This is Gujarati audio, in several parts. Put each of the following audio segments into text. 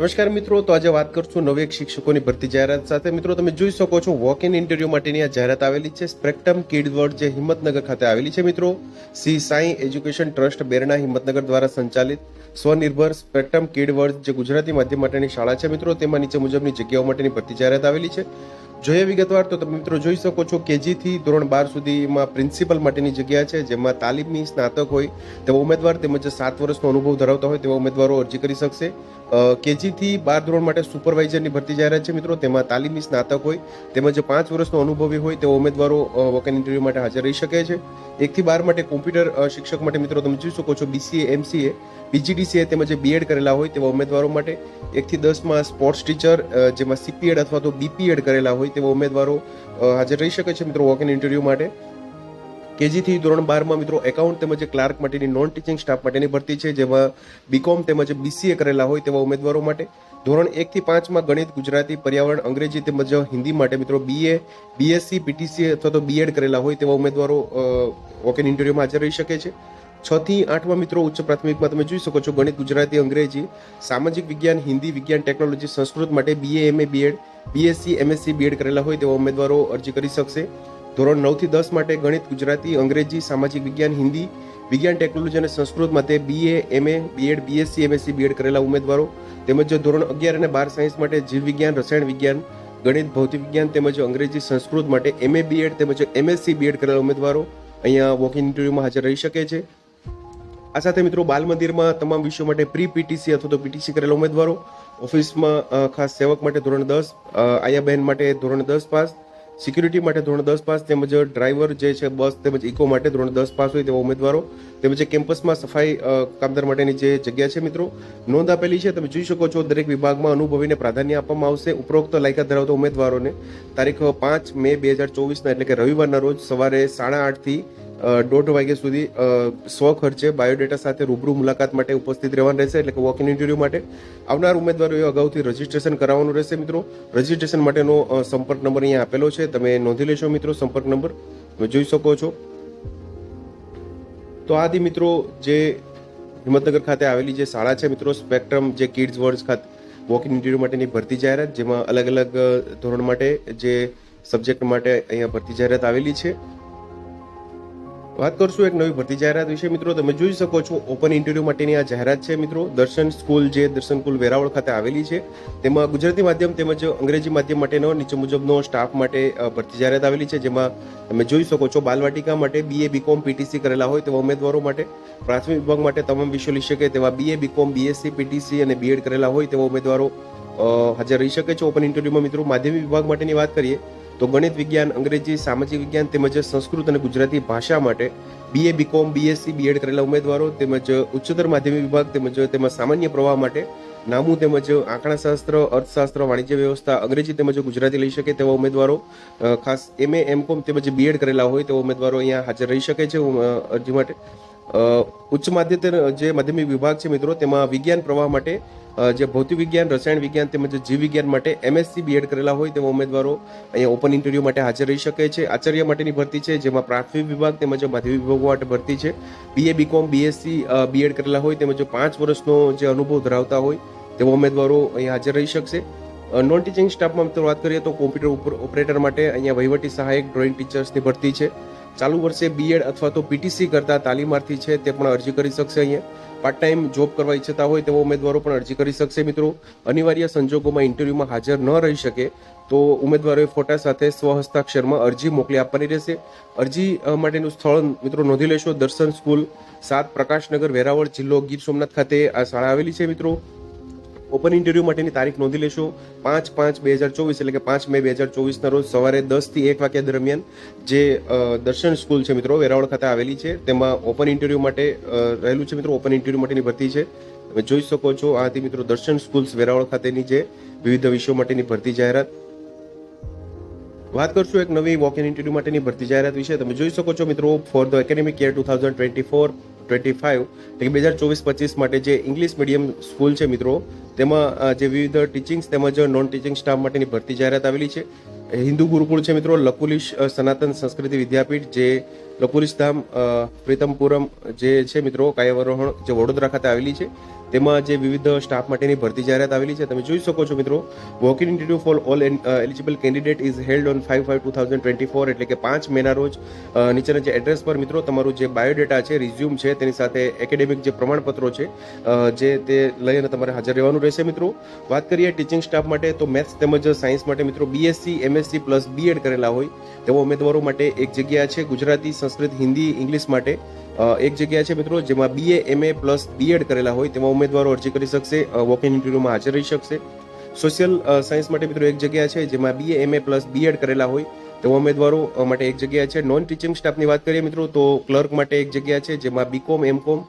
નમસ્કાર મિત્રો, તો આજે વાત કરશું નવી એક શિક્ષકોની ભરતી જાહેરાત સાથે. મિત્રો, તમે જોઈ શકો છો વોક ઇન ઇન્ટરવ્યુ માટેની આ જાહેરાત આવેલી છે. સ્પેક્ટમ કિડ વર્લ્ડ જે હિંમતનગર ખાતે આવેલી છે, મિત્રો. C Sai education trust બેરણા Himmatnagar દ્વારા સંચાલિત સ્વનિર્ભર સ્પેક્ટમ કિડ વર્લ્ડ જે ગુજરાતી માધ્યમ માટેની શાળા છે, મિત્રો. તેમાં નીચે મુજબની જગ્યાઓ માટેની ભરતી જાહેરાત આવેલી છે. જોઈએ વિગતવાર તો તમે મિત્રો જોઈ શકો છો કેજીથી ધોરણ બાર સુધીમાં પ્રિન્સિપલ માટેની જગ્યા છે, જેમાં તાલીમની સ્નાતક હોય તેવા ઉમેદવાર તેમજ સાત વર્ષનો અનુભવ ધરાવતા હોય તેવા ઉમેદવારો અરજી કરી શકશે. કેજીથી બાર ધોરણ માટે સુપરવાઇઝરની ભરતી જાહેરાત છે મિત્રો, તેમાં તાલીમની સ્નાતક હોય, તેમજ પાંચ વર્ષનો અનુભવી હોય તેવા ઉમેદવારો વોકન ઇન્ટરવ્યૂ માટે હાજર રહી શકે છે. એકથી બાર માટે કોમ્પ્યુટર શિક્ષક માટે મિત્રો તમે જોઈ શકો છો બીસીએ એમસીએ પીજીડીસીએ તેમજ બીએડ કરેલા હોય તેવા ઉમેદવારો માટે એકથી દસમાં સ્પોર્ટ્સ ટીચર જેમાં સીપીએડ અથવા તો બીપીએડ કરેલા હોય તેવા ઉમેદવારો હાજર રહી શકે છે મિત્રો વોક ઇન ઇન્ટરવ્યૂ માટે. કેજીથી ધોરણ બારમાં મિત્રો એકાઉન્ટ તેમજ ક્લાર્ક માટેની નોન ટીચિંગ સ્ટાફ માટેની ભરતી છે, જેમાં બીકોમ તેમજ બીસીએ કરેલા હોય તેવા ઉમેદવારો માટે. ધોરણ એકથી પાંચમાં ગણિત, ગુજરાતી, પર્યાવરણ, અંગ્રેજી તેમજ હિન્દી માટે મિત્રો બીએ બીએસસી પીટીસી અથવા તો બીએડ કરેલા હોય તેવા ઉમેદવારો વોક ઇન ઇન્ટરવ્યુમાં હાજર રહી શકે છે. છ થી આઠમાં મિત્રો ઉચ્ચ પ્રાથમિકમાં તમે જોઈ શકો છો ગણિત, ગુજરાતી, અંગ્રેજી, સામાજિક વિજ્ઞાન, હિન્દી, વિજ્ઞાન, ટેકનોલોજી, સંસ્કૃત માટે BA MA BEd BSc MSc BEd કરેલા હોય તેવા ઉમેદવારો અરજી કરી શકશે. ધોરણ નવથી દસ માટે ગણિત, ગુજરાતી, અંગ્રેજી, સામાજિક વિજ્ઞાન, હિન્દી, વિજ્ઞાન, ટેકનોલોજી અને સંસ્કૃત માટે BA MA BEd BSc MSc BEd કરેલા ઉમેદવારો તેમજ ધોરણ અગિયાર અને બાર સાયન્સ માટે જીવ વિજ્ઞાન, રસાયણ વિજ્ઞાન, ગણિત, ભૌતિક વિજ્ઞાન તેમજ અંગ્રેજી, સંસ્કૃત માટે એમએ બીએડ તેમજ એમએસસી બીએડ કરેલા ઉમેદવારો અહીંયા વોક ઇન ઇન્ટરવ્યુમાં હાજર રહી શકે છે. આ સાથે મિત્રો બાલ મંદિરમાં તમામ વિષયો માટે પ્રી પીટીસી અથવા તો પીટીસી કરેલા ઉમેદવારો, ઓફિસમાં ખાસ સેવક માટે ધોરણ દસ આયા બહેન માટે ધોરણ દસ પાસ, સિક્યુરિટી માટે ધોરણ દસ પાસ, તેમજ ડ્રાઈવર જે છે બસ તેમજ ઇકો માટે ધોરણ દસ પાસ હોય તેવા ઉમેદવારો, તેમજ કેમ્પસમાં સફાઈ કામદાર માટેની જે જગ્યા છે મિત્રો, નોંધ આપેલી છે. તમે જોઈ શકો છો દરેક વિભાગમાં અનુભવીને પ્રાધાન્ય આપવામાં આવશે. ઉપરોક્ત લાયકાત ધરાવતા ઉમેદવારોને તારીખ પાંચ મે બે હજાર ચોવીસના, એટલે કે રવિવારના રોજ સવારે સાડા આઠથી દોઢ વાગ્યા સુધી સ્વ ખર્ચે બાયોડેટા સાથે રૂબરૂ મુલાકાત માટે ઉપસ્થિત રહેવાનું રહેશે, એટલે કે વોક ઇન ઇન્ટરવ્યૂ માટે. આવનાર ઉમેદવારોએ અગાઉથી રજીસ્ટ્રેશન કરાવવાનું રહેશે, મિત્રો. રજીસ્ટ્રેશન માટેનો સંપર્ક નંબર અહીંયા આપેલો છે. તમે નોંધી લેશો, મિત્રો, સંપર્ક નંબર. જોઈ શકો છો. તો આદિ મિત્રો, જે હિંમતનગર ખાતે આવેલી જે શાળા છે, મિત્રો સ્પેક્ટ્રમ જે કિડ્સ વર્ડ ખાતે વોક ઇન ઇન્ટરવ્યૂ માટેની ભરતી જાહેરાત, જેમાં અલગ અલગ ધોરણ માટે જે સબ્જેક્ટ માટે અહીંયા ભરતી જાહેરાત આવેલી છે. વાત કરશું એક નવી ભરતી જાહેરાત વિશે. મિત્રો, તમે જોઈ શકો છો ઓપન ઇન્ટરવ્યુ માટેની આ જાહેરાત છે, મિત્રો. દર્શન સ્કૂલ જે દર્શન સ્કૂલ વેરાવળ ખાતે આવેલી છે. તેમાં ગુજરાતી માધ્યમ તેમજ અંગ્રેજી માધ્યમ માટેનો, નીચે મુજબનો સ્ટાફ માટે ભરતી જાહેરાત આવેલી છે, જેમાં તમે જોઈ શકો છો, બાલવાટિકા માટે બીએ બીકોમ પીટીસી કરેલા હોય તેવા ઉમેદવારો માટે, પ્રાથમિક વિભાગ માટે તમામ વિષયો લઈ શકે તેવા બીએ બીકોમ બીએસસી પીટીસી અને બીએડ કરેલા હોય તેવા ઉમેદવારો હાજર રહી શકે છે ઓપન ઇન્ટરવ્યુમાં મિત્રો, માધ્યમિક વિભાગ માટેની વાત કરીએ તો ગણિત વિજ્ઞાન, અંગ્રેજી, સામાજિક વિજ્ઞાન તેમજ સંસ્કૃત અને ગુજરાતી ભાષા માટે બીએ બીકોમ બીએસસી બીએડ કરેલા ઉમેદવારો તેમજ ઉચ્ચતર માધ્યમિક વિભાગ તેમજ તેમાં સામાન્ય પ્રવાહ માટે નામું તેમજ આંકડાશાસ્ત્ર, અર્થશાસ્ત્ર, વાણિજ્ય વ્યવસ્થા, અંગ્રેજી તેમજ ગુજરાતી લઈ શકે તેવા ઉમેદવારો ખાસ એમએ એમકોમ તેમજ બીએડ કરેલા હોય તેવા ઉમેદવારો અહીંયા હાજર રહી શકે છે અરજી માટે. ઉચ્ચ માધ્યમિક જે માધ્યમિક વિભાગ છે મિત્રો, તેમાં વિજ્ઞાન પ્રવાહ માટે જે ભૌતિક વિજ્ઞાન, રસાયણ વિજ્ઞાન તેમજ જીવ વિજ્ઞાન માટે એમએસસી બીએડ કરેલા હોય તેવા ઉમેદવારો અહીંયા ઓપન ઇન્ટરવ્યૂ માટે હાજર રહી શકે છે. આચાર્ય માટેની ભરતી છે, જેમાં પ્રાથમિક વિભાગ તેમજ માધ્યમિક વિભાગો માટે ભરતી છે. બીએ બીકોમ બીએસસી બીએડ કરેલા હોય તેમજ પાંચ વર્ષનો જે અનુભવ ધરાવતા હોય તેવા ઉમેદવારો અહીંયા હાજર રહી શકશે. નોન ટીચિંગ સ્ટાફમાં મિત્રો વાત કરીએ તો કોમ્પ્યુટર ઓપરેટર માટે અહીંયા વહીવટી સહાયક ડ્રોઈંગ ટીચર્સની ભરતી છે. ચાલુ વર્ષે બીએડ અથવા તો પીટીસી કરતા તાલીમાર્થી છે તે પણ અરજી કરી શકશે અહીંયા. પાર્ટ ટાઈમ જોબ કરવા ઈચ્છતા હોય તેવા ઉમેદવારો પણ અરજી કરી શકશે મિત્રો. અનિવાર્ય સંજોગોમાં ઇન્ટરવ્યુમાં હાજર ન રહી શકે તો ઉમેદવારોએ ફોટા સાથે સ્વહસ્તાક્ષરમાં અરજી મોકલી આપવાની રહેશે. અરજી માટેનું સ્થળ મિત્રો નોંધી લેશો. દર્શન સ્કૂલ, સાત પ્રકાશનગર, વેરાવળ જિલ્લો ગીર સોમનાથ ખાતે આ શાળા આવેલી છે મિત્રો. ઓપન ઇન્ટરવ્યૂ માટેની તારીખ નોંધી લેશો. પાંચ પાંચ બે હજાર ચોવીસ એટલે કે પાંચ મે બે હજાર ચોવીસના રોજ સવારે દસથી એક વાગ્યા દરમિયાન જે દર્શન સ્કૂલ છે મિત્રો, વેરાવળ ખાતે આવેલી છે. તેમાં ઓપન ઇન્ટરવ્યૂ માટે રહેલું છે મિત્રો ઓપન ઇન્ટરવ્યૂ માટેની ભરતી છે. તમે જોઈ શકો છો આ હતી મિત્રો દર્શન સ્કૂલ્સ વેરાવળ ખાતેની જે વિવિધ વિષયો માટેની ભરતી જાહેરાત. વાત કરશું એક નવી વોક ઇન ઇન્ટરવ્યૂ માટેની ભરતી જાહેરાત વિશે. તમે જોઈ શકો છો મિત્રો for the academic year two thousand twenty four twenty five એટલે કે બે હજાર ચોવીસ પચીસ માટે જે ઇંગ્લિશ મીડિયમ સ્કૂલ છે મિત્રો, તેમાં જે વિવિધ ટીચિંગ્સ તેમજ નોન ટીચિંગ સ્ટાફ માટેની ભરતી જાહેરાત આવેલી છે. હિન્દુ ગુરુકુળ છે મિત્રો લકુલિશ સનાતન સંસ્કૃતિ વિદ્યાપીઠ, જે લકુલિશ ધામ પ્રીતમપુરમ જે છે મિત્રો, કાયાવરોહણ જે વડોદરા ખાતે આવેલી છે. તેમાં જે વિવિધ સ્ટાફ માટેની ભરતી જાહેરાત આવેલી છે, તમે જોઈ શકો છો મિત્રો. Walk in interview for all eligible candidate is held on five five two thousand twenty four એટલે કે પાંચ મેના રોજ નીચેના જે એડ્રેસ પર મિત્રો તમારું જે બાયોડેટા છે રિઝ્યુમ છે, તેની સાથે એકેડેમિક જે પ્રમાણપત્રો છે જે તે લઈને તમારે હાજર રહેવાનું રહેશે મિત્રો. વાત કરીએ ટીચિંગ સ્ટાફ માટે, તો મેથ્સ તેમજ સાયન્સ માટે મિત્રો બીએસસી એમએસસી પ્લસ બીએડ કરેલા હોય તેવા ઉમેદવારો માટે એક જગ્યા છે ગુજરાતી, સંસ્કૃત, હિન્દી ઇંગ્લિશ માટે. એક જગ્યા છે મિત્રો, જેમાં બીએ એમએ પ્લસ બીએડ કરેલા હોય, તેમાં ઉમેદવારો અરજી કરી શકશે વોક ઇન ઇન્ટરવ્યુમાં હાજર રહી શકશે. સોશિયલ સાયન્સ માટે મિત્રો એક જગ્યા છે, જેમાં બીએ એમએ પ્લસ બીએડ કરેલા હોય તેવા ઉમેદવારો માટે એક જગ્યા છે. નોન ટીચિંગ સ્ટાફની વાત કરીએ મિત્રો, તો ક્લર્ક માટે એક જગ્યા છે, જેમાં બીકોમ એમકોમ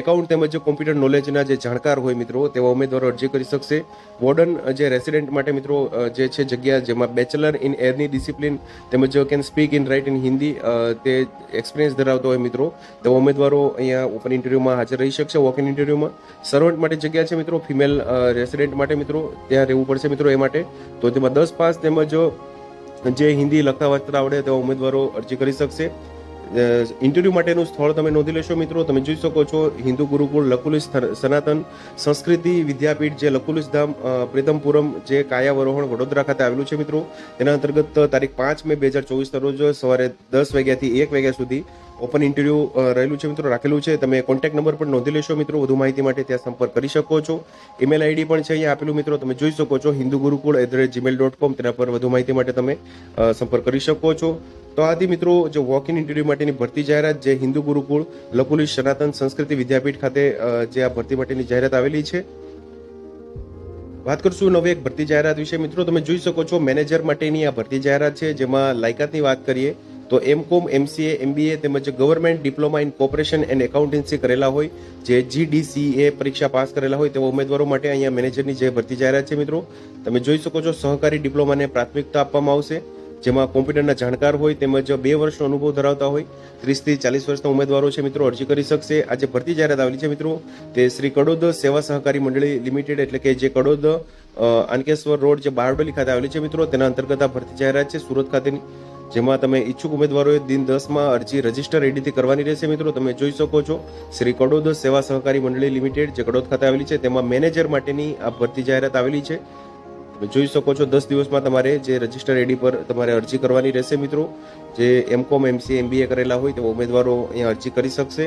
એકાઉન્ટ તેમજ કોમ્પ્યુટર નોલેજના જે જાણકાર હોય મિત્રો, તેવા ઉમેદવારો અરજી કરી શકશે. વોર્ડન જે રેસિડેન્ટ માટે મિત્રો જે છે જગ્યા, જેમાં બેચલર ઇન એરની ડિસિપ્લિન તેમજ can speak in write in Hindi તે એક્સપિરિયન્સ ધરાવતો હોય મિત્રો. તેવા ઉમેદવારો અહીંયા ઓપન ઇન્ટરવ્યુમાં હાજર રહી શકશે વોક ઇન ઇન્ટરવ્યુમાં સર્વન્ટ માટે જગ્યા છે મિત્રો ફિમેલ રેસિડેન્ટ માટે મિત્રો, ત્યાં રહેવું પડશે મિત્રો એ માટે. તો તેમાં દસ પાસ તેમજ જે હિન્દી લખતા વાંચતા આવડે તેવા ઉમેદવારો અરજી કરી શકશે. ઇન્ટરવ્યૂ માટેનું સ્થળ તમે નોંધી લેશો મિત્રો. તમે જોઈ શકો છો, હિન્દુ ગુરુકુળ લકુલિસ સનાતન સંસ્કૃતિ વિદ્યાપીઠ જે લકુલિસ ધામ પ્રીતમપુરમ જે કાયાવરોહણ વડોદરા ખાતે આવેલું છે મિત્રો. તેના અંતર્ગત તારીખ પાંચ મે બે હજાર ચોવીસના રોજ સવારે દસ વાગ્યાથી એક વાગ્યા સુધી ઓપન ઇન્ટરવ્યૂ રહેલું છે મિત્રો, રાખેલું છે. તમે કોન્ટેક્ટ નંબર પણ નોંધી લેશો મિત્રો. વધુ માહિતી માટે ત્યાં સંપર્ક કરી શકો છો. ઈમેલ આઈડી પણ છે અહીંયા આપેલું મિત્રો. તમે જોઈ શકો છો Hindu Gurukul at the Gmail dot com તેના પર વધુ માહિતી માટે તમે સંપર્ક કરી શકો છો. તો આથી મિત્રો, જે વોક ઇન ઇન્ટરવ્યૂ માટેની ભરતી જાહેરાત જે હિન્દુ ગુરુકુળ લકુલી સનાતન સંસ્કૃતિ વિદ્યાપીઠ ખાતે જે આ ભરતી માટેની જાહેરાત આવેલી છે. વાત કરશું નવી એક ભરતી જાહેરાત વિશે. મિત્રો, તમે જોઈ શકો છો મેનેજર માટેની આ ભરતી જાહેરાત છે, જેમાં લાયકાતની વાત કરીએ તો એમ કોમ એમસીએ, એમબીએ તેમજ government diploma in corporation and accountancy કરેલા હોય, જે જીડીસીએ પરીક્ષા પાસ કરેલા હોય તેવા ઉમેદવારો માટે અહીંયા મેનેજરની જે ભરતી જાહેરાત છે મિત્રો, તમે જોઈ શકો છો સહકારી ડિપ્લોમાને પ્રાથમિકતા આપવામાં આવશે, જેમાં કોમ્પ્યુટરના જાણકાર હોય તેમજ બે વર્ષનો અનુભવ ધરાવતા હોય, ત્રીસથી ચાલીસ વર્ષના ઉમેદવારો છે મિત્રો, અરજી કરી શકશે. આજે ભરતી જાહેરાત આવેલી છે મિત્રો, તે શ્રી કડોદ સેવા સહકારી મંડળી લિમિટેડ, એટલે કે જે કડોદ આનકેશ્વર રોડ જે બારડોલી ખાતે આવેલી છે મિત્રો, તેના અંતર્ગત આ ભરતી જાહેરાત છે. સુરત ખાતેની જેમાં તમે ઈચ્છુક ઉમેદવારોએ દિન દસમાં અરજી રજિસ્ટર એડીથી કરવાની રહેશે મિત્રો. તમે જોઈ શકો છો, શ્રી કડોદ સેવા સહકારી મંડળી લિમિટેડ જે કડોદ ખાતે આવેલી છે, તેમાં મેનેજર માટેની આ ભરતી જાહેરાત આવેલી છે. તમે જોઈ શકો છો, દસ દિવસમાં તમારે જે રજિસ્ટર આઈડી પર તમારે અરજી કરવાની રહેશે મિત્રો. જે એમકોમ એમસીએ એમબીએ કરેલા હોય તેવા ઉમેદવારો અહીંયા અરજી કરી શકશે.